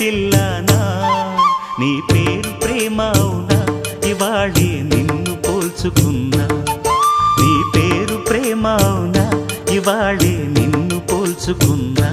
పిల్లనా నీ పేరు ప్రేమ అవునా? ఇవాళే నిన్ను పోల్చుకున్నా. నీ పేరు ప్రేమ అవునా? ఇవాళే నిన్ను పోల్చుకున్నా.